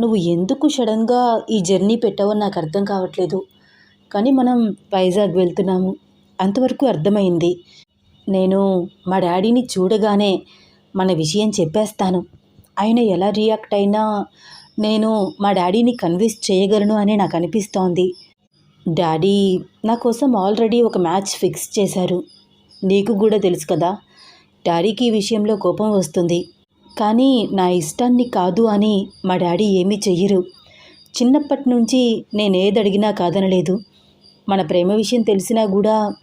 నువ్వు ఎందుకు సడన్గా ఈ జర్నీ పెట్టావో నాకు అర్థం కావట్లేదు. కానీ మనం వైజాగ్ వెళ్తున్నాము. అంతవరకు అర్థమైంది. నేను మా డాడీని చూడగానే మన విషయం చెప్పేస్తాను. ఆయన ఎలా రియాక్ట్ అయినా నేను మా డాడీని కన్విన్స్ చేయగలను అని నాకు అనిపిస్తోంది. డాడీ నా కోసం ఆల్రెడీ ఒక మ్యాచ్ ఫిక్స్ చేశారు. నీకు కూడా తెలుసు కదా డాడీకి ఈ విషయంలో కోపం వస్తుంది. కానీ నా ఇష్టాన్ని కాదు అని మా డాడీ ఏమీ చెయ్యరు. చిన్నప్పటి నుంచి నేను ఏది అడిగినా కాదనలేదు. మన ప్రేమ విషయం తెలిసినా కూడా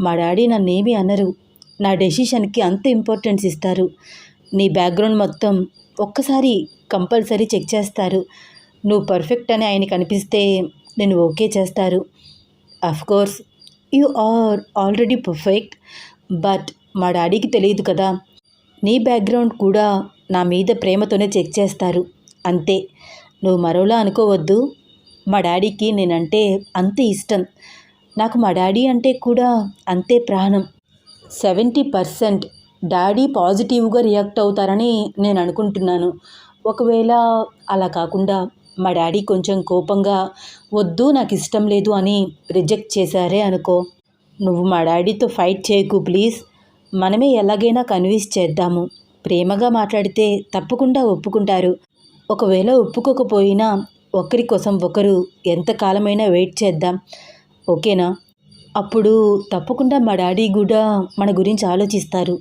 మా డాడీ నన్నేమీ అనరు. నా డెసిషన్కి అంత ఇంపార్టెన్స్ ఇస్తారు. నీ బ్యాక్గ్రౌండ్ మొత్తం ఒక్కసారి కంపల్సరీ చెక్ చేస్తారు. నువ్వు పర్ఫెక్ట్ అని ఆయన అనిపిస్తే నేను ఓకే చేస్తారు. Course you are already perfect but మా డాడీకి తెలియదు కదా. నీ బ్యాక్గ్రౌండ్ కూడా నా మీద ప్రేమతోనే చెక్ చేస్తారు. అంతే. నువ్వు మరోలా అనుకోవద్దు. మా డాడీకి నేనంటే అంత ఇష్టం. నాకు మా డాడీ అంటే కూడా అంతే ప్రాణం. సెవెంటీ పర్సెంట్ డాడీ పాజిటివ్గా రియాక్ట్ అవుతారని నేను అనుకుంటున్నాను. ఒకవేళ అలా కాకుండా మా డాడీ కొంచెం కోపంగా వద్దు నాకు ఇష్టం లేదు అని రిజెక్ట్ చేశారే అనుకో. నువ్వు మా డాడీతో ఫైట్ చేయకు ప్లీజ్. మనమే ఎలాగైనా కన్విన్స్ చేద్దాము. ప్రేమగా మాట్లాడితే తప్పకుండా ఒప్పుకుంటారు. ఒకవేళ ఒప్పుకోకపోయినా ఒకరి కోసం ఒకరు ఎంతకాలమైనా వెయిట్ చేద్దాం. ఓకేనా? అప్పుడు తప్పకుండా మా డాడీ కూడా మన గురించి ఆలోచిస్తారు.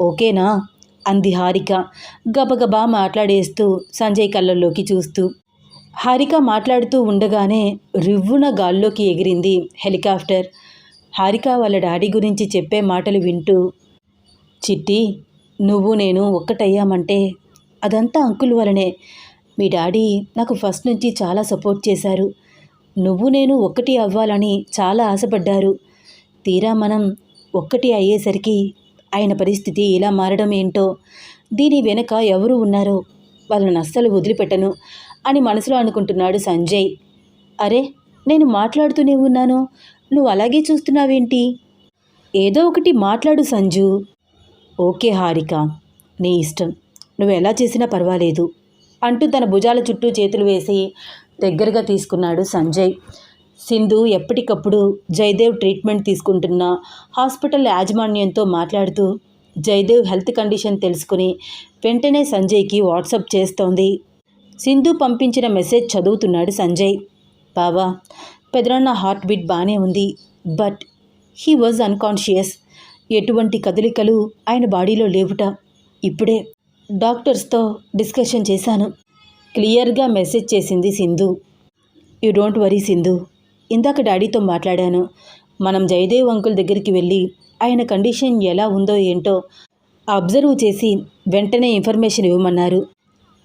ఓకేనా? అంది హారిక గబగబా మాట్లాడేస్తూ సంజయ్ కళ్ళల్లోకి చూస్తూ. హారిక మాట్లాడుతూ ఉండగానే రివ్వున గాల్లోకి ఎగిరింది హెలికాప్టర్. హారిక వాళ్ళ డాడీ గురించి చెప్పే మాటలు వింటూ చిట్టి నువ్వు నేను ఒక్కటయ్యామంటే అదంతా అంకుల్ వలనే. మీ డాడీ నాకు ఫస్ట్ నుంచి చాలా సపోర్ట్ చేశారు. నువ్వు నేను ఒక్కటి అవ్వాలని చాలా ఆశపడ్డారు. తీరా మనం ఒక్కటి అయ్యేసరికి ఆయన పరిస్థితి ఇలా మారడం ఏంటో దీని వెనక ఎవరు ఉన్నారో వాళ్ళని అస్సలు వదిలిపెట్టను అని మనసులో అనుకుంటున్నాడు సంజయ్. అరే నేను మాట్లాడుతూనే ఉన్నాను. నువ్వు అలాగే చూస్తున్నావేంటి? ఏదో ఒకటి మాట్లాడు సంజు. ఓకే హారిక నీ ఇష్టం. నువ్వు ఎలా చేసినా పర్వాలేదు అంటూ తన భుజాల చుట్టూ చేతులు వేసి దగ్గరగా తీసుకున్నాడు సంజయ్. సింధు ఎప్పటికప్పుడు జయదేవ్ ట్రీట్మెంట్ తీసుకుంటున్న హాస్పిటల్ యాజమాన్యంతో మాట్లాడుతూ జయదేవ్ హెల్త్ కండిషన్ తెలుసుకుని వెంటనే సంజయ్కి వాట్సప్ చేస్తోంది. సింధు పంపించిన మెసేజ్ చదువుతున్నాడు సంజయ్. బావా పెదనాన్న హార్ట్ బీట్ బాగానే ఉంది బట్ హీ వాజ్ అన్కాన్షియస్. ఎటువంటి కదలికలు ఆయన బాడీలో లేవుట. ఇప్పుడే డాక్టర్స్తో డిస్కషన్ చేశాను. క్లియర్గా మెసేజ్ చేసింది Sindhu. You don't worry Sindhu. ఇందాక డాడీతో మాట్లాడాను. మనం జయదేవ్ అంకుల్ దగ్గరికి వెళ్ళి ఆయన కండిషన్ ఎలా ఉందో ఏంటో అబ్జర్వ్ చేసి వెంటనే ఇన్ఫర్మేషన్ ఇవ్వమన్నారు.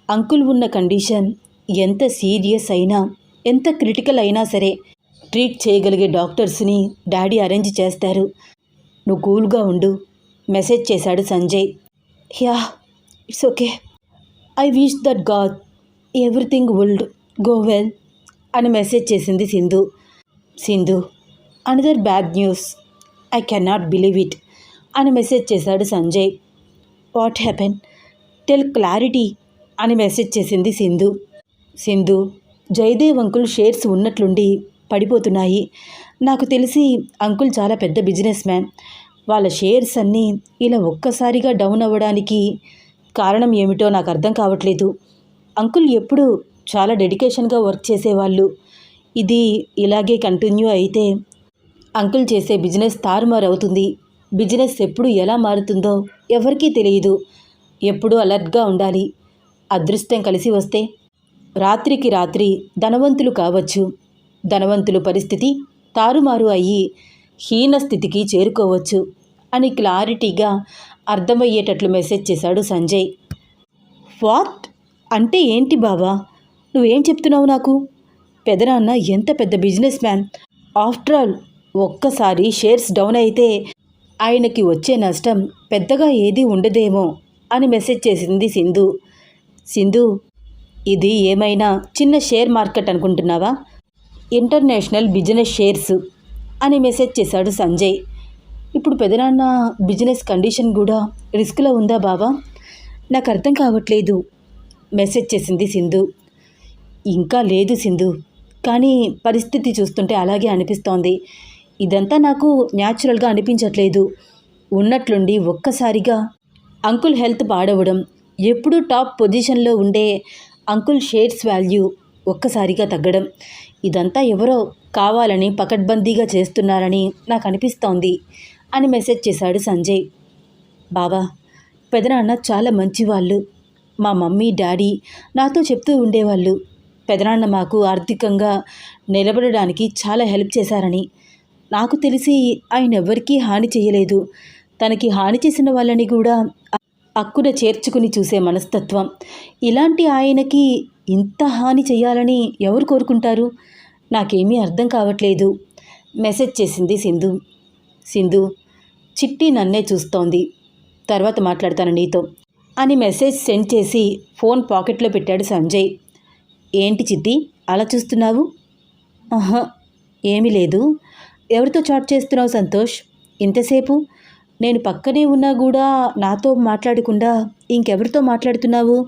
అంకుల్ ఉన్న కండిషన్ ఎంత సీరియస్ అయినా ఎంత క్రిటికల్ అయినా సరే ట్రీట్ చేయగలిగే డాక్టర్స్ని డాడీ అరేంజ్ చేస్తారు. నువ్వు కూల్గా ఉండు. మెసేజ్ చేశాడు Sanjay. Yeah it's okay. I wish that God everything would go well అని మెసేజ్ చేసింది Sindhu. Sindhu another bad news. I cannot believe it అని మెసేజ్ చేశాడు Sanjay. What happen? Tell clarity అని మెసేజ్ చేసింది సింధు. సింధు జయదేవ్ అంకుల్ షేర్స్ ఉన్నట్లుండి పడిపోతున్నాయి. నాకు తెలిసి అంకుల్ చాలా పెద్ద బిజినెస్ మ్యాన్. వాళ్ళ షేర్స్ అన్నీ ఇలా ఒక్కసారిగా డౌన్ అవ్వడానికి కారణం ఏమిటో నాకు అర్థం కావట్లేదు. అంకుల్ ఎప్పుడు చాలా డెడికేషన్గా వర్క్ చేసేవాళ్ళు. ఇది ఇలాగే కంటిన్యూ అయితే అంకుల్ చేసే బిజినెస్ తారుమారు అవుతుంది. బిజినెస్ ఎప్పుడు ఎలా మారుతుందో ఎవరికీ తెలియదు. ఎప్పుడూ అలర్ట్గా ఉండాలి. అదృష్టం కలిసి వస్తే రాత్రికి రాత్రి ధనవంతులు కావచ్చు. ధనవంతులు పరిస్థితి తారుమారు అయ్యి హీన స్థితికి చేరుకోవచ్చు అని క్లారిటీగా అర్థమయ్యేటట్లు మెసేజ్ చేశాడు సంజయ్. వాట్? అంటే ఏంటి బావా? నువ్వేం చెప్తున్నావు నాకు? పెదనాన్న ఎంత పెద్ద బిజినెస్ మ్యాన్. ఆఫ్టర్ ఆల్ ఒక్కసారి షేర్స్ డౌన్ అయితే ఆయనకి వచ్చే నష్టం పెద్దగా ఏదీ ఉండదేమో అని మెసేజ్ చేసింది సింధు. సింధు ఇది ఏమైనా చిన్న షేర్ మార్కెట్ అనుకుంటున్నావా? International business shares. అని మెసేజ్ చేశాడు సంజయ్. ఇప్పుడు పెదనాన్న బిజినెస్ కండిషన్ కూడా రిస్క్లో ఉందా బావా? నాకు అర్థం కావట్లేదు మెసేజ్ చేసింది సింధు. ఇంకా లేదు సింధు కానీ పరిస్థితి చూస్తుంటే అలాగే అనిపిస్తోంది. ఇదంతా నాకు న్యాచురల్గా అనిపించట్లేదు. ఉన్నట్లుండి ఒక్కసారిగా అంకుల్ హెల్త్ పాడవడం ఎప్పుడూ టాప్ పొజిషన్లో ఉండే అంకుల్ షేర్స్ వాల్యూ ఒక్కసారిగా తగ్గడం ఇదంతా ఎవరో కావాలని పకడ్బందీగా చేస్తున్నారని నాకు అనిపిస్తోంది అని మెసేజ్ చేశాడు సంజయ్. బావా పెదనాన్న చాలా మంచివాళ్ళు. మా మమ్మీ డాడీ నాతో చెప్తూ ఉండేవాళ్ళు. పెదనాన్న మాకు ఆర్థికంగా నిలబడడానికి చాలా హెల్ప్ చేశారని. నాకు తెలిసి ఆయన ఎవ్వరికీ హాని చేయలేదు. తనకి హాని చేసిన వాళ్ళని కూడా అక్కున చేర్చుకుని చూసే మనస్తత్వం. ఇలాంటి ఆయనకి ఇంత హాని చేయాలని ఎవరు కోరుకుంటారు? నాకేమీ అర్థం కావట్లేదు. మెసేజ్ చేసింది సింధు. సింధు చిట్టి నన్నే చూస్తోంది. తర్వాత మాట్లాడతాను నీతో అని మెసేజ్ సెండ్ చేసి ఫోన్ పాకెట్లో పెట్టాడు సంజయ్. ఏంటి చిట్టి అలా చూస్తున్నావు? ఆహా ఏమీ లేదు. ఎవరితో చాట్ చేస్తున్నావు సంతోష్? ఇంతసేపు? నేను పక్కనే ఉన్నా కూడా నాతో మాట్లాడకుండా ఇంకెవరితో మాట్లాడుతున్నావు?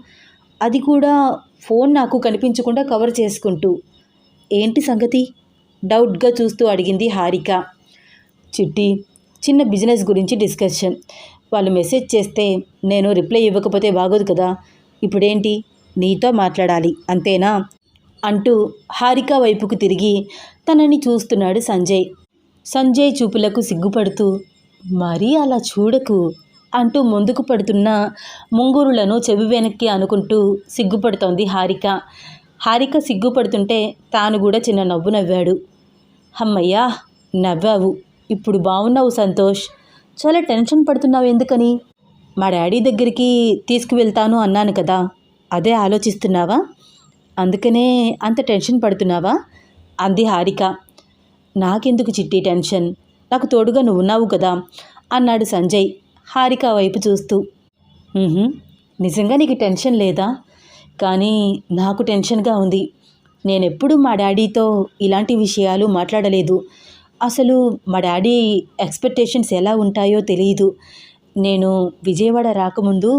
అది కూడా ఫోన్ నాకు కనిపించకుండా కవర్ చేసుకుంటూ. ఏంటి సంగతి? డౌట్గా చూస్తూ అడిగింది హారిక. చిట్టి చిన్న బిజినెస్ గురించి డిస్కషన్. వాళ్ళు మెసేజ్ చేస్తే నేను రిప్లై ఇవ్వకపోతే బాగోదు కదా? ఇప్పుడేంటి? నీతో మాట్లాడాలి అంతేనా? అంటూ హారిక వైపుకు తిరిగి తనని చూస్తున్నాడు సంజయ్. సంజయ్ చూపులకు సిగ్గుపడుతూ మరీ అలా చూడకు అంటూ ముందుకు పడుతున్న ముంగురులను చెవి వెనక్కి అనుకుంటూ సిగ్గుపడుతోంది హారిక. హారిక సిగ్గుపడుతుంటే తాను కూడా చిన్న నవ్వు నవ్వాడు. అమ్మయ్యా నవ్వావు. ఇప్పుడు బాగున్నావు సంతోష్. చాలా టెన్షన్ పడుతున్నావు ఎందుకని? మా డాడీ దగ్గరికి తీసుకువెళ్తాను అన్నాను కదా. అదే ఆలోచిస్తున్నావా? అందుకనే అంత టెన్షన్ పడుతున్నావా? అంది హారిక. నాకెందుకు చిట్టి టెన్షన్? నాకు తోడుగా నువ్వు ఉన్నావు కదా అన్నాడు సంజయ్ హారిక వైపు చూస్తూ. నిజంగా నీకు టెన్షన్ లేదా? కానీ నాకు టెన్షన్గా ఉంది. నేనెప్పుడు మా డాడీతో ఇలాంటి విషయాలు మాట్లాడలేదు. అసలు మా డాడీ ఎక్స్పెక్టేషన్స్ ఎలా ఉంటాయో తెలియదు నేను విజయవాడ రాకముందు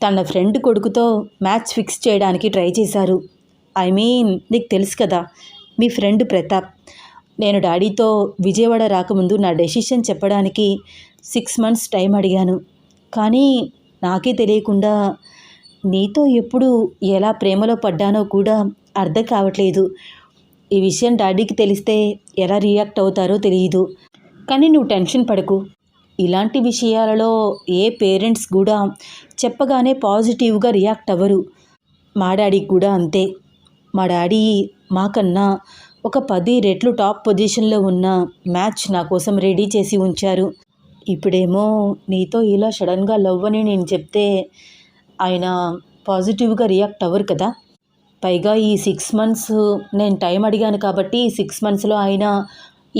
తన ఫ్రెండ్ కొడుకుతో మ్యాచ్ ఫిక్స్ చేయడానికి ట్రై చేశారు. ఐ మీన్ నీకు తెలుసు కదా మీ ఫ్రెండ్ ప్రతాప్. నేను డాడీతో విజయవాడ రాకముందు నా డెసిషన్ చెప్పడానికి సిక్స్ మంత్స్ టైం అడిగాను. కానీ నాకే తెలియకుండా నీతో ఎప్పుడు ఎలా ప్రేమలో పడ్డానో కూడా అర్థం కావట్లేదు. ఈ విషయం డాడీకి తెలిస్తే ఎలా రియాక్ట్ అవుతారో తెలియదు. కానీ నువ్వు టెన్షన్ పడకు. ఇలాంటి విషయాలలో ఏ పేరెంట్స్ కూడా చెప్పగానే పాజిటివ్గా రియాక్ట్ అవ్వరు. మా డాడీకి కూడా అంతే. మా డాడీ మాకన్నా ఒక పది రెట్లు టాప్ పొజిషన్లో ఉన్న మ్యాచ్ నా కోసం రెడీ చేసి ఉంచారు. ఇప్పుడేమో నీతో ఇలా సడన్గా లవ్ అని నేను చెప్తే ఆయన పాజిటివ్గా రియాక్ట్ అవ్వరు కదా. పైగా ఈ సిక్స్ మంత్స్ నేను టైం అడిగాను కాబట్టి ఈ సిక్స్ మంత్స్లో ఆయన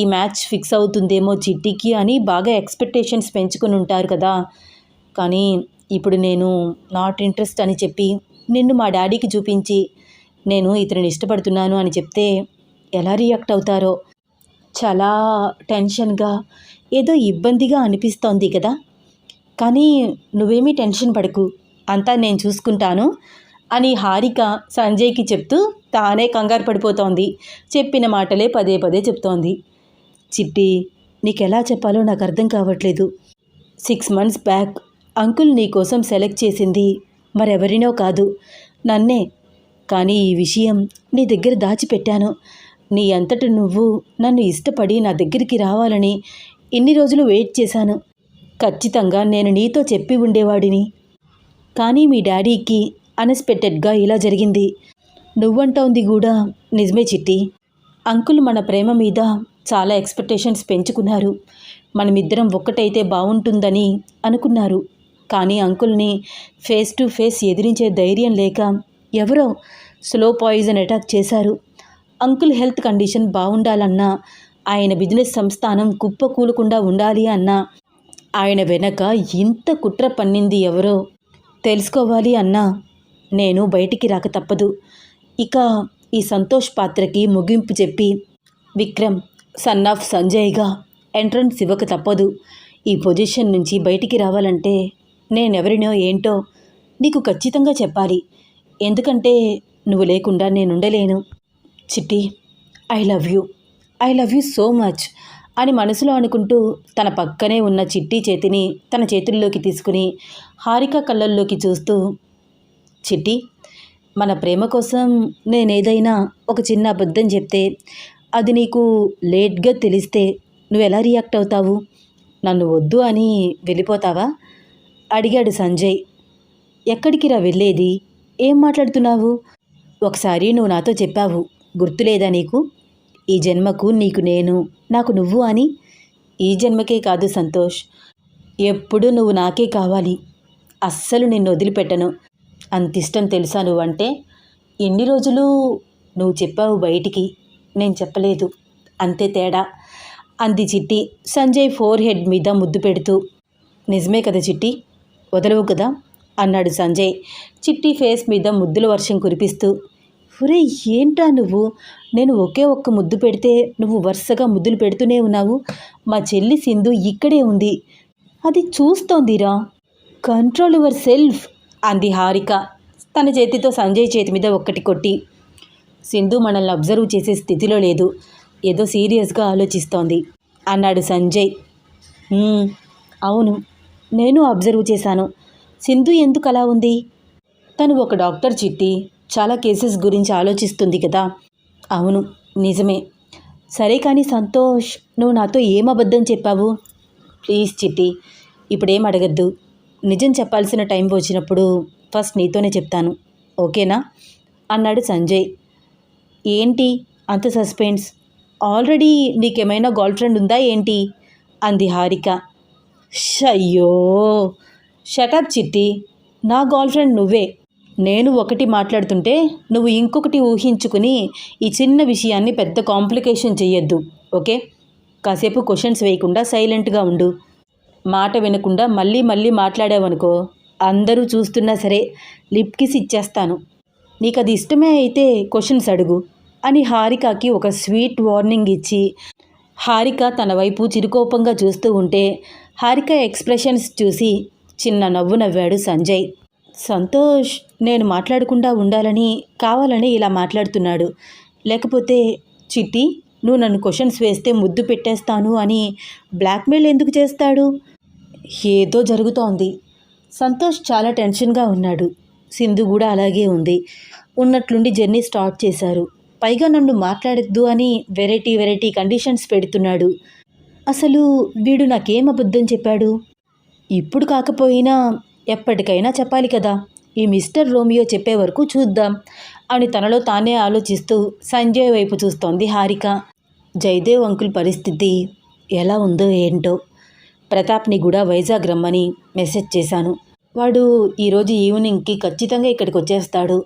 ఈ మ్యాచ్ ఫిక్స్ అవుతుందేమో చిట్టికి అని బాగా ఎక్స్పెక్టేషన్స్ పెంచుకుని ఉంటారు కదా. కానీ ఇప్పుడు నేను నాట్ ఇంట్రెస్ట్ అని చెప్పి నిన్ను మా డాడీకి చూపించి నేను ఇతనిని ఇష్టపడుతున్నాను అని చెప్తే ఎలా రియాక్ట్ అవుతారో. చాలా టెన్షన్గా ఏదో ఇబ్బందిగా అనిపిస్తోంది కదా. కానీ నువ్వేమీ టెన్షన్ పడకు అంతా నేను చూసుకుంటాను అని హారిక సంజయ్కి చెప్తూ తానే కంగారు పడిపోతోంది. చెప్పిన మాటలే పదే పదే చెప్తోంది. చిట్టి నీకెలా చెప్పాలో నాకు అర్థం కావట్లేదు. సిక్స్ మంత్స్ బ్యాక్ అంకుల్ నీ కోసం సెలెక్ట్ చేసింది మరెవరినో కాదు నన్నే. కానీ ఈ విషయం నీ దగ్గర దాచిపెట్టాను. నీ అంతట నువ్వు నన్ను ఇష్టపడి నా దగ్గరికి రావాలని ఇన్ని రోజులు వెయిట్ చేశాను. ఖచ్చితంగా నేను నీతో చెప్పి ఉండేవాడిని. కానీ మీ డాడీకి అన్ఎక్స్పెక్టెడ్గా ఇలా జరిగింది. నువ్వంటోంది కూడా నిజమే చిట్టి. అంకుల్ మన ప్రేమ మీద చాలా ఎక్స్పెక్టేషన్స్ పెంచుకున్నారు. మనమిద్దరం ఒక్కటైతే బాగుంటుందని అనుకున్నారు. కానీ అంకుల్ని ఫేస్ టు ఫేస్ ఎదిరించే ధైర్యం లేక ఎవరో స్లో పాయిజన్ అటాక్ చేశారు. అంకుల్ హెల్త్ కండిషన్ బాగుండాలన్నా ఆయన బిజినెస్ సంస్థానం కుప్పకూలకుండా ఉండాలి అన్నా ఆయన వెనక ఇంత కుట్ర పన్నింది ఎవరో తెలుసుకోవాలి అన్నా నేను బయటికి రాక తప్పదు. ఇక ఈ సంతోష్ పాత్రకి ముగింపు చెప్పి విక్రమ్ సన్ ఆఫ్ సంజయ్గా ఎంట్రన్స్ ఇవ్వక తప్పదు. ఈ పొజిషన్ నుంచి బయటికి రావాలంటే నేనెవరినో ఏంటో నీకు ఖచ్చితంగా చెప్పాలి. ఎందుకంటే నువ్వు లేకుండా నేను ఉండలేను చిట్టి I love you I love you so much అని మనసులో అనుకుంటూ తన పక్కనే ఉన్న చిట్టి చేతిని తన చేతుల్లోకి తీసుకుని హారిక కళ్ళల్లోకి చూస్తూ చిట్టి మన ప్రేమ కోసం నేనేదైనా ఒక చిన్న అబద్ధం చెప్తే అది నీకు లేట్గా తెలిస్తే నువ్వు ఎలా రియాక్ట్ అవుతావు? నన్ను వద్దు అని వెళ్ళిపోతావా? అడిగాడు సంజయ్. ఎక్కడికి రా వెళ్ళేది? ఏం మాట్లాడుతున్నావు? ఒకసారి నువ్వు నాతో చెప్పావు గుర్తులేదా నీకు? ఈ జన్మకు నీకు నేను నాకు నువ్వు అని? ఈ జన్మకే కాదు సంతోష్. ఎప్పుడు నువ్వు నాకే కావాలి. అస్సలు నిన్ను వదిలిపెట్టను. అంత ఇష్టం తెలుసా నువ్వంటే? ఎన్ని రోజులు నువ్వు చెప్పావు బయటికి? నేను చెప్పలేదు. అంతే తేడా. అంది చిట్టి సంజయ్ ఫోర్ హెడ్ మీద ముద్దు పెడుతూ. నిజమే కదా చిట్టి? వదలవు కదా? అన్నాడు సంజయ్. చిట్టి ఫేస్ మీద ముద్దుల వర్షం కురిపిస్తూ. ఒరే ఏంట్రా నువ్వు? నేను ఒకే ఒక్క ముద్దు పెడితే నువ్వు వరుసగా ముద్దులు పెడుతూనే ఉన్నావు. మా చెల్లి సింధు ఇక్కడే ఉంది. అది చూస్తోందిరా. కంట్రోల్ యువర్ సెల్ఫ్ అంది హారిక. తన చేతితో సంజయ్ చేతి మీద ఒక్కటి కొట్టి. సింధు మనల్ని అబ్జర్వ్ చేసే స్థితిలో లేదు. ఏదో సీరియస్గా ఆలోచిస్తోంది. అన్నాడు సంజయ్. అవును. నేను అబ్జర్వ్ చేశాను. సింధు ఎందుకు అలా ఉంది? తను ఒక డాక్టర్ చిట్టి చాలా కేసెస్ గురించి ఆలోచిస్తుంది కదా. అవును నిజమే. సరే కానీ సంతోష్ నువ్వు నాతో ఏం అబద్ధం చెప్పావు? ప్లీజ్ చిట్టి ఇప్పుడేం అడగద్దు. నిజం చెప్పాల్సిన టైం వచ్చినప్పుడు ఫస్ట్ నీతోనే చెప్తాను. ఓకేనా? అన్నాడు సంజయ్. ఏంటి అంత సస్పెన్స్? ఆల్రెడీ నీకేమైనా గర్ల్ ఫ్రెండ్ ఉందా ఏంటి? అంది హారిక. షయ్యో! షటప్ చిట్టి నా గర్ల్ ఫ్రెండ్ నువ్వే. నేను ఒకటి మాట్లాడుతుంటే నువ్వు ఇంకొకటి ఊహించుకుని ఈ చిన్న విషయాన్ని పెద్ద కాంప్లికేషన్ చెయ్యొద్దు ఓకే? కాసేపు క్వశ్చన్స్ వేయకుండా సైలెంట్గా ఉండు. మాట వినకుండా మళ్ళీ మళ్ళీ మాట్లాడావనుకో అందరూ చూస్తున్నా సరే లిప్ కిస్ ఇచ్చేస్తాను. నీకు అది ఇష్టమే అయితే క్వశ్చన్స్ అడుగు అని హారికకి ఒక స్వీట్ వార్నింగ్ ఇచ్చి హారిక తన వైపు చిరుకోపంగా చూస్తూ ఉంటే హారిక ఎక్స్ప్రెషన్స్ చూసి చిన్న నవ్వు నవ్వాడు సంజయ్. సంతోష్ నేను మాట్లాడకుండా ఉండాలని కావాలని ఇలా మాట్లాడుతున్నాడు. లేకపోతే చిట్టి నువ్వు నన్ను క్వశ్చన్స్ వేస్తే ముద్దు పెట్టేస్తాను అని బ్లాక్మెయిల్ ఎందుకు చేస్తాడు? ఏదో జరుగుతోంది. సంతోష్ చాలా టెన్షన్గా ఉన్నాడు. సింధు కూడా అలాగే ఉంది. ఉన్నట్లుండి జర్నీ స్టార్ట్ చేశారు. పైగా నన్ను మాట్లాడద్దు అని వెరైటీ వెరైటీ కండిషన్స్ పెడుతున్నాడు. అసలు వీడు నాకేం అబద్ధం చెప్పాడు? ఇప్పుడు కాకపోయినా ఎప్పటికైనా చెప్పాలి కదా. ఈ మిస్టర్ రోమియో చెప్పే వరకు చూద్దాం అని తనలో తానే ఆలోచిస్తూ సంజయ్ వైపు చూస్తోంది హారిక. జయదేవ్ అంకుల్ పరిస్థితి ఎలా ఉందో ఏంటో. ప్రతాప్ని కూడా వైజాగ్ రమ్మని మెసేజ్ చేశాను. వాడు ఈరోజు ఈవినింగ్కి ఖచ్చితంగా ఇక్కడికి వచ్చేస్తాడు.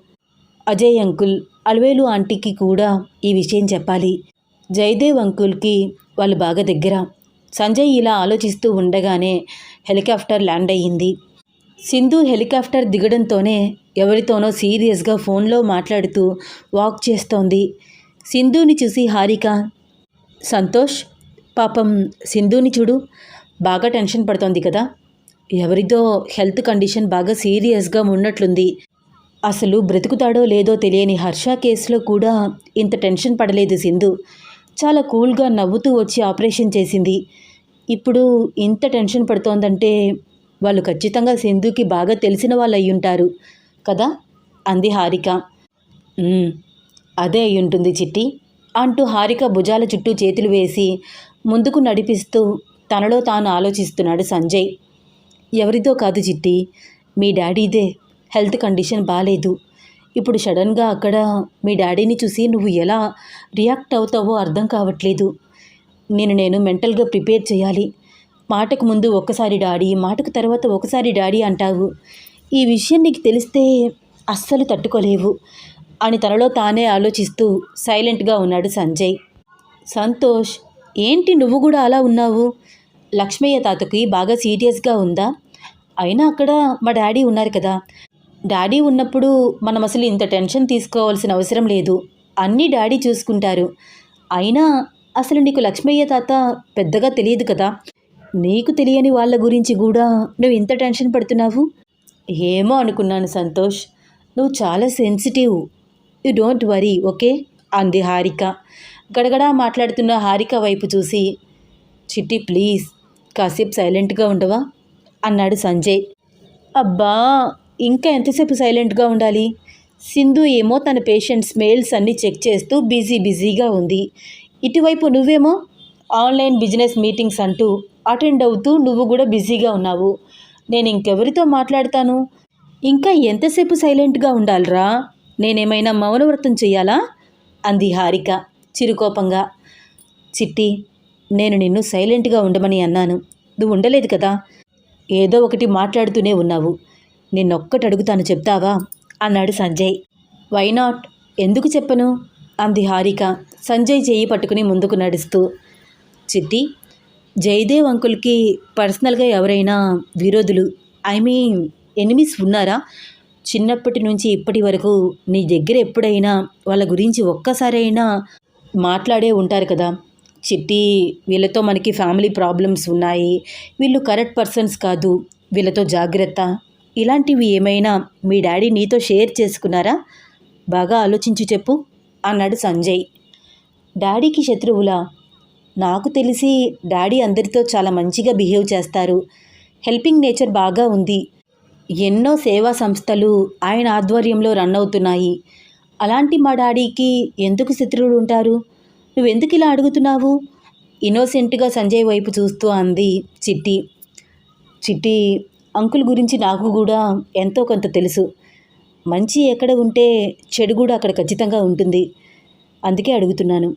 అజయ్ అంకుల్ అలవేలు ఆంటీకి కూడా ఈ విషయం చెప్పాలి. జయదేవ్ అంకుల్కి వాళ్ళు బాగా దగ్గర. సంజయ్ ఇలా ఆలోచిస్తూ ఉండగానే హెలికాప్టర్ ల్యాండ్ అయ్యింది. సింధు హెలికాప్టర్ దిగడంతోనే ఎవరితోనో సీరియస్గా ఫోన్లో మాట్లాడుతూ వాక్ చేస్తోంది. సింధుని చూసి హారిక సంతోష్ పాపం సింధుని చూడు బాగా టెన్షన్ పడుతోంది కదా. ఎవరిదో హెల్త్ కండిషన్ బాగా సీరియస్గా ఉన్నట్లుంది. అసలు బ్రతుకుతాడో లేదో తెలియని హర్ష కేసులో కూడా ఇంత టెన్షన్ పడలేదు సింధు. చాలా కూల్గా నవ్వుతూ వచ్చి ఆపరేషన్ చేసింది. ఇప్పుడు ఇంత టెన్షన్ పడుతోందంటే వాళ్ళు ఖచ్చితంగా సింధుకి బాగా తెలిసిన వాళ్ళు అయ్యుంటారు కదా? అంది హారిక. అదే అయ్యుంటుంది చిట్టి అంటూ హారిక భుజాల చుట్టూ చేతులు వేసి ముందుకు నడిపిస్తూ తనలో తాను ఆలోచిస్తున్నాడు సంజయ్. ఎవరిదో కాదు చిట్టి మీ డాడీదే హెల్త్ కండిషన్ బాగాలేదు ఇప్పుడు సడన్గా అక్కడ మీ డాడీని చూసి నువ్వు ఎలా రియాక్ట్ అవుతావో అర్థం కావట్లేదు. నేను నేను మెంటల్గా ప్రిపేర్ చేయాలి. మాటకు ముందు ఒకసారి డాడీ మాటకు తర్వాత ఒకసారి డాడీ అంటావు. ఈ విషయం నీకు తెలిస్తే అస్సలు తట్టుకోలేవు అని తనలో తానే ఆలోచిస్తూ సైలెంట్గా ఉన్నాడు సంజయ్. సంతోష్ ఏంటి నువ్వు కూడా అలా ఉన్నావు? లక్ష్మయ్య తాతకి బాగా సీరియస్గా ఉందా? అయినా అక్కడ మా డాడీ ఉన్నారు కదా. డాడీ ఉన్నప్పుడు మనం అసలు ఇంత టెన్షన్ తీసుకోవాల్సిన అవసరం లేదు. అన్నీ డాడీ చూసుకుంటారు. అయినా అసలు నీకు లక్ష్మయ్య తాత పెద్దగా తెలియదు కదా. నీకు తెలియని వాళ్ళ గురించి కూడా నువ్వు ఇంత టెన్షన్ పడుతున్నావు? ఏమో అనుకున్నాను సంతోష్. నువ్వు చాలా sensitive. You don't worry okay? అంది హారిక. గడగడా మాట్లాడుతున్న హారిక వైపు చూసి చిట్టి ప్లీజ్ కాసేపు సైలెంట్గా ఉండవా? అన్నాడు సంజయ్. అబ్బా ఇంకా ఎంతసేపు సైలెంట్గా ఉండాలి? సింధు ఏమో తన పేషెంట్స్ మెయిల్స్ అన్నీ చెక్ చేస్తూ బిజీ బిజీగా ఉంది. ఇటువైపు నువ్వేమో ఆన్లైన్ బిజినెస్ మీటింగ్స్ అంటూ అటెండ్ అవుతూ నువ్వు కూడా బిజీగా ఉన్నావు. నేను ఇంకెవరితో మాట్లాడతాను? ఇంకా ఎంతసేపు సైలెంట్గా ఉండాలిరా? నేనేమైనా మౌనవ్రతం చెయ్యాలా? అంది హారిక చిరుకోపంగా. చిట్టి నేను నిన్ను సైలెంట్గా ఉండమని అన్నాను. నువ్వు ఉండలేదు కదా? ఏదో ఒకటి మాట్లాడుతూనే ఉన్నావు. నిన్నొక్కటి అడుగుతాను చెప్తావా? అన్నాడు సంజయ్. వై నాట్ ఎందుకు చెప్పను? అంది హారిక. సంజయ్ చేయి పట్టుకుని ముందుకు నడుస్తూ. చిట్టి జయదేవ్ అంకుల్కి పర్సనల్గా ఎవరైనా విరోధులు ఐ మీన్ ఎనిమిస్ ఉన్నారా? చిన్నప్పటి నుంచి ఇప్పటి వరకు నీ దగ్గర ఎప్పుడైనా వాళ్ళ గురించి ఒక్కసారైనా మాట్లాడే ఉంటారు కదా? చిట్టి వీళ్ళతో మనకి ఫ్యామిలీ ప్రాబ్లమ్స్ ఉన్నాయి. వీళ్ళు కరెక్ట్ పర్సన్స్ కాదు. వీళ్ళతో జాగ్రత్త. ఇలాంటివి ఏమైనా మీ డాడీ నీతో షేర్ చేసుకున్నారా? బాగా ఆలోచించి చెప్పు అన్నాడు సంజయ్. డాడీకి శత్రువులా? నాకు తెలిసి డాడీ అందరితో చాలా మంచిగా బిహేవ్ చేస్తారు. హెల్పింగ్ నేచర్ బాగా ఉంది. ఎన్నో సేవా సంస్థలు ఆయన ఆధ్వర్యంలో రన్ అవుతున్నాయి. అలాంటి మా డాడీకి ఎందుకు శత్రువులు ఉంటారు? నువ్వెందుకు ఇలా అడుగుతున్నావు? ఇన్నోసెంట్గా సంజయ్ వైపు చూస్తూ అంది చిట్టి. చిట్టి అంకుల్ గురించి నాకు కూడా ఎంతో కొంత తెలుసు. మంచి ఎక్కడ ఉంటే చెడు కూడా అక్కడ ఖచ్చితంగా ఉంటుంది. అందుకే అడుగుతున్నాను.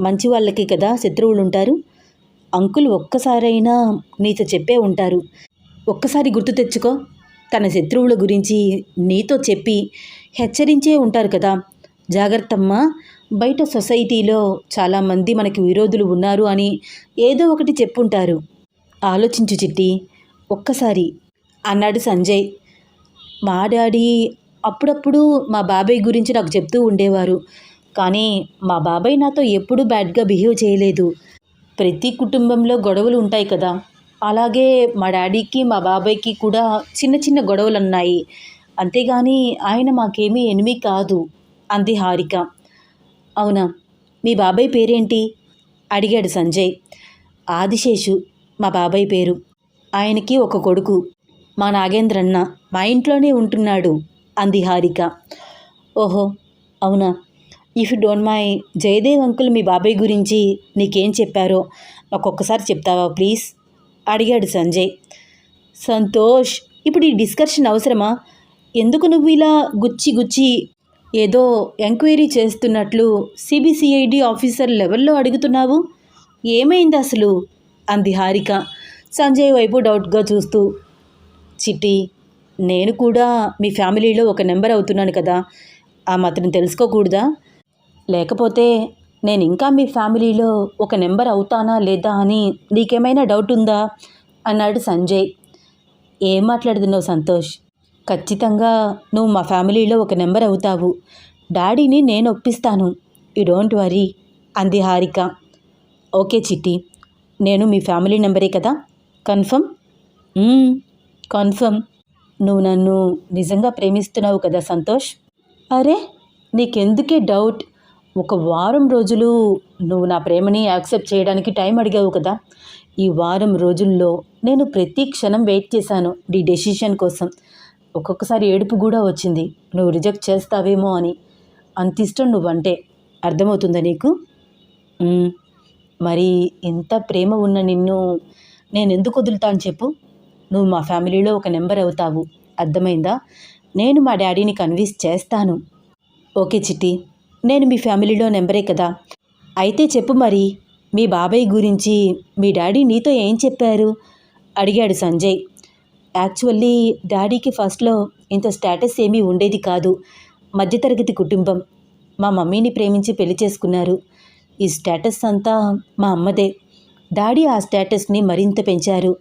మంచి వాళ్ళకి కదా శత్రువులు ఉంటారు. అంకుల్ ఒక్కసారైనా నీతో చెప్పే ఉంటారు. ఒక్కసారి గుర్తు తెచ్చుకో. తన శత్రువుల గురించి నీతో చెప్పి హెచ్చరించే ఉంటారు కదా. జాగ్రత్తమ్మా. బయట సొసైటీలో చాలామంది మనకి విరోధులు ఉన్నారు అని ఏదో ఒకటి చెప్పుంటారు. ఆలోచించు చిట్టి. ఒక్కసారి అన్నాడు సంజయ్. మా డాడీ అప్పుడప్పుడు మా బాబాయ్ గురించి నాకు చెప్తూ ఉండేవారు. కానీ మా బాబాయ్ నాతో ఎప్పుడూ బ్యాడ్గా బిహేవ్ చేయలేదు. ప్రతి కుటుంబంలో గొడవలు ఉంటాయి కదా. అలాగే మా డాడీకి మా బాబాయ్కి కూడా చిన్న చిన్న గొడవలు ఉన్నాయి అంతేగాని ఆయన మాకేమీ ఎనిమి కాదు అంది హారిక. అవునా? మీ బాబాయ్ పేరేంటి? అడిగాడు సంజయ్. ఆదిశేషు మా బాబాయ్ పేరు. ఆయనకి ఒక కొడుకు. మా నాగేంద్రన్న మా ఇంట్లోనే ఉంటున్నాడు అంది హారిక. ఓహో అవునా? If you don't my Jayadev uncle మీ బాబాయ్ గురించి నీకేం చెప్పారో ఒక్కొక్కసారి చెప్తావా ప్లీజ్ అడిగాడు సంజయ్. సంతోష్ ఇప్పుడు ఈ డిస్కషన్ అవసరమా? ఎందుకు నువ్వు ఇలా గుచ్చి గుచ్చి ఏదో ఎంక్వైరీ చేస్తున్నట్లు సిబిసిఐడి ఆఫీసర్ లెవెల్లో అడుగుతున్నావు? ఏమైంది అసలు? అంది హారిక. సంజయ్ వైపు డౌట్గా చూస్తూ చిట్టి నేను కూడా మీ ఫ్యామిలీలో ఒక నెంబర్ అవుతున్నాను కదా ఆ మాత్రం తెలుసుకోకూడదా? లేకపోతే నేను ఇంకా మీ ఫ్యామిలీలో ఒక నెంబర్ అవుతానా లేదా అని నీకేమైనా డౌట్ ఉందా? అన్నాడు సంజయ్. ఏం మాట్లాడుతున్నావు సంతోష్? ఖచ్చితంగా నువ్వు మా ఫ్యామిలీలో ఒక నెంబర్ అవుతావు. డాడీని నేను ఒప్పిస్తాను. యు డోంట్ వరీ అంది హారిక. ఓకే చిట్టి నేను మీ ఫ్యామిలీ నెంబరే కదా? కన్ఫర్మ్? కన్ఫర్మ్. నువ్వు నన్ను నిజంగా ప్రేమిస్తున్నావు కదా సంతోష్? అరే నీకెందుకే డౌట్? ఒక వారం రోజులు నువ్వు నా ప్రేమని యాక్సెప్ట్ చేయడానికి టైం అడిగావు కదా. ఈ వారం రోజుల్లో నేను ప్రతి క్షణం వెయిట్ చేశాను నీ డెసిషన్ కోసం. ఒక్కొక్కసారి ఏడుపు కూడా వచ్చింది. నువ్వు రిజెక్ట్ చేస్తావేమో అని. అంత ఇష్టం నువ్వంటే అర్థమవుతుందా నీకు? మరి ఇంత ప్రేమ ఉన్న నిన్ను నేను ఎందుకు వదులుతాను చెప్పు. నువ్వు మా ఫ్యామిలీలో ఒక నెంబర్ అవుతావు. అర్థమైందా? నేను మా డాడీని కన్విన్స్ చేస్తాను. ఓకే చిట్టి. నేను మీ ఫ్యామిలీలో నెంబరే కదా. అయితే చెప్పు మరి మీ బాబాయ్ గురించి మీ డాడీ నీతో ఏం చెప్పారు? అడిగాడు సంజయ్. యాక్చువల్లీ డాడీకి ఫస్ట్లో ఇంత స్టేటస్ ఏమీ ఉండేది కాదు. మధ్యతరగతి కుటుంబం. మా మమ్మీని ప్రేమించి పెళ్ళి చేసుకున్నారు. ఈ స్టేటస్ అంతా మా అమ్మదే. డాడీ ఆ స్టేటస్ని మరింత పెంచారు.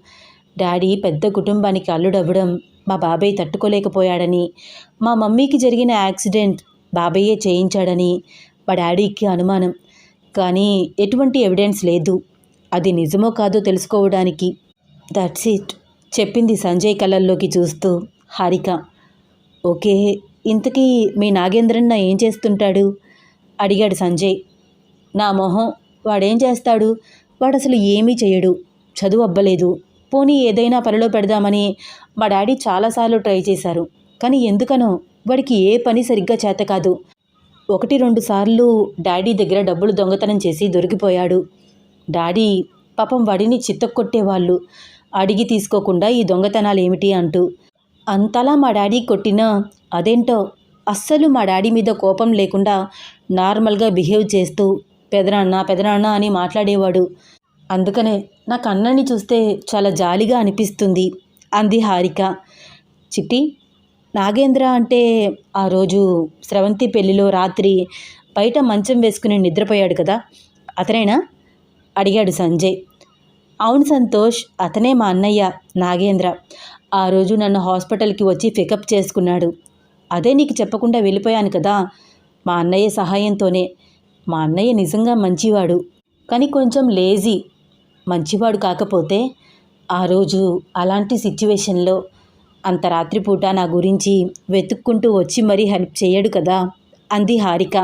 డాడీ పెద్ద కుటుంబానికి అల్లుడవ్వడం మా బాబాయ్ తట్టుకోలేకపోయాడని మా మమ్మీకి జరిగిన యాక్సిడెంట్ బాబాయే చేయించాడని మా డాడీకి అనుమానం. కానీ ఎటువంటి ఎవిడెన్స్ లేదు. అది నిజమో కాదో తెలుసుకోవడానికి. దట్స్ ఇట్ చెప్పింది సంజయ్ కళ్ళల్లోకి చూస్తూ. హారిక ఓకే ఇంతకీ మీ నాగేంద్రన్న ఏం చేస్తుంటాడు? అడిగాడు సంజయ్. నా మొహం వాడేం చేస్తాడు? వాడు అసలు ఏమీ చేయడు చదువు అబ్బలేదు. పోనీ ఏదైనా పనిలో పెడదామని మా డాడీ చాలాసార్లు ట్రై చేశారు. కానీ ఎందుకనో వాడికి ఏ పని సరిగ్గా చేత కాదు. ఒకటి రెండు సార్లు డాడీ దగ్గర డబ్బులు దొంగతనం చేసి దొరికిపోయాడు. డాడీ పాపం వాడిని చిత్తకొట్టేవాళ్ళు అడిగి తీసుకోకుండా ఈ దొంగతనాలు ఏమిటి అంటూ. అంతలా మా డాడీ కొట్టినా అదేంటో అస్సలు మా డాడీ మీద కోపం లేకుండా నార్మల్గా బిహేవ్ చేస్తూ పెదనాన్న పెదనాన్న అని మాట్లాడేవాడు. అందుకనే నాకు అన్నని చూస్తే చాలా జాలిగా అనిపిస్తుంది. అంది హారిక. చిట్టి నాగేంద్ర అంటే ఆ రోజు స్రవంతి పెళ్ళిలో రాత్రి బయట మంచం వేసుకుని నిద్రపోయాడు కదా. అతనేనా? అడిగాడు సంజయ్. అవును సంతోష్ అతనే మా అన్నయ్య నాగేంద్ర. ఆ రోజు నన్ను హాస్పిటల్కి వచ్చి పికప్ చేసుకున్నాడు. అదే నీకు చెప్పకుండా వెళ్ళిపోయాను కదా. మా అన్నయ్య సహాయంతోనే. మా అన్నయ్య నిజంగా మంచివాడు. కానీ కొంచెం లేజీ. మంచివాడు కాకపోతే ఆ రోజు అలాంటి సిచ్యువేషన్లో అంత రాత్రిపూట నా గురించి వెతుక్కుంటూ వచ్చి మరీ హెల్ప్ చేయడు కదా? అంది హారిక.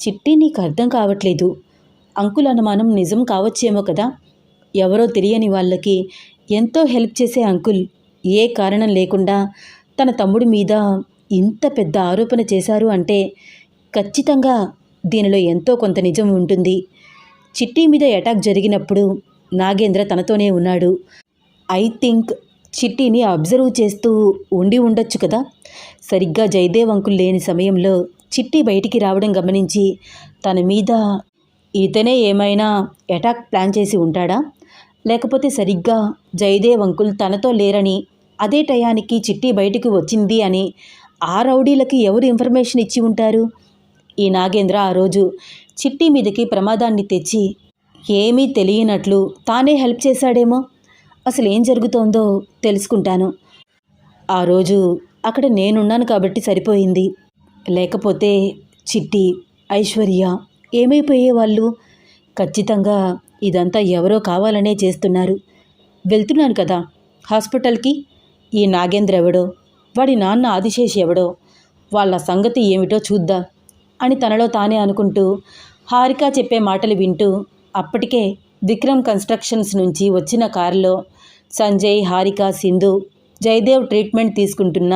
చిట్టి నీకు అర్థం కావట్లేదు. అంకుల్ అనుమానం నిజం కావచ్చేమో కదా? ఎవరో తెలియని వాళ్ళకి ఎంతో హెల్ప్ చేసే అంకుల్ ఏ కారణం లేకుండా తన తమ్ముడి మీద ఇంత పెద్ద ఆరోపణ చేశారు అంటే ఖచ్చితంగా దీనిలో ఎంతో కొంత నిజం ఉంటుంది. చిట్టి మీద అటాక్ జరిగినప్పుడు నాగేంద్ర తనతోనే ఉన్నాడు. ఐ థింక్ చిట్టిని అబ్జర్వ్ చేస్తూ ఉండి ఉండొచ్చు కదా? సరిగ్గా జయదేవ్ అంకుల్ లేని సమయంలో చిట్టి బయటికి రావడం గమనించి తన మీద ఇతనే ఏమైనా అటాక్ ప్లాన్ చేసి ఉంటాడా? లేకపోతే సరిగ్గా జయదేవ్ అంకుల్ తనతో లేరని అదే టయానికి చిట్టి బయటికి వచ్చింది అని ఆ రౌడీలకి ఎవరు ఇన్ఫర్మేషన్ ఇచ్చి ఉంటారు? ఈ నాగేంద్ర ఆ రోజు చిట్టి మీదకి ప్రమాదాన్ని తెచ్చి ఏమీ తెలియనట్లు తానే హెల్ప్ చేశాడేమో? అసలు ఏం జరుగుతోందో తెలుసుకుంటాను. ఆ రోజు అక్కడ నేనున్నాను కాబట్టి సరిపోయింది. లేకపోతే చిట్టి ఐశ్వర్య ఏమైపోయేవాళ్ళు ఖచ్చితంగా ఇదంతా ఎవరో కావాలనే చేస్తున్నారు. వెళ్తున్నాను కదా హాస్పిటల్కి? ఈ నాగేంద్ర ఎవడో? వాడి నాన్న ఆదిశేష్ ఎవడో? వాళ్ళ సంగతి ఏమిటో చూద్దా? అని తనలో తానే అనుకుంటూ హారిక చెప్పే మాటలు వింటూ అప్పటికే విక్రమ్ కన్స్ట్రక్షన్స్ నుంచి వచ్చిన కారులో సంజయ్ హారిక సింధు జయదేవ్ ట్రీట్మెంట్ తీసుకుంటున్న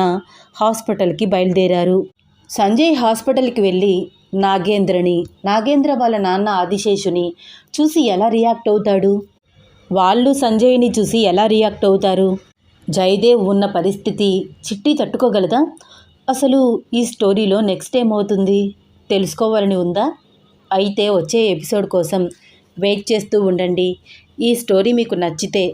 హాస్పిటల్కి బయలుదేరారు. సంజయ్ హాస్పిటల్కి వెళ్ళి నాగేంద్రని నాగేంద్ర వాళ్ళ నాన్న ఆదిశేషుని చూసి ఎలా రియాక్ట్ అవుతాడు? వాళ్ళు సంజయ్ని చూసి ఎలా రియాక్ట్ అవుతారు? జయదేవ్ ఉన్న పరిస్థితి చిట్టి తట్టుకోగలదా? అసలు ఈ స్టోరీలో నెక్స్ట్ ఏమవుతుంది? తెలుసుకోవాలని ఉందా? అయితే వచ్చే ఎపిసోడ్ కోసం వెయిట్ చేస్తూ ఉండండి. ఈ స్టోరీ మీకు నచ్చితే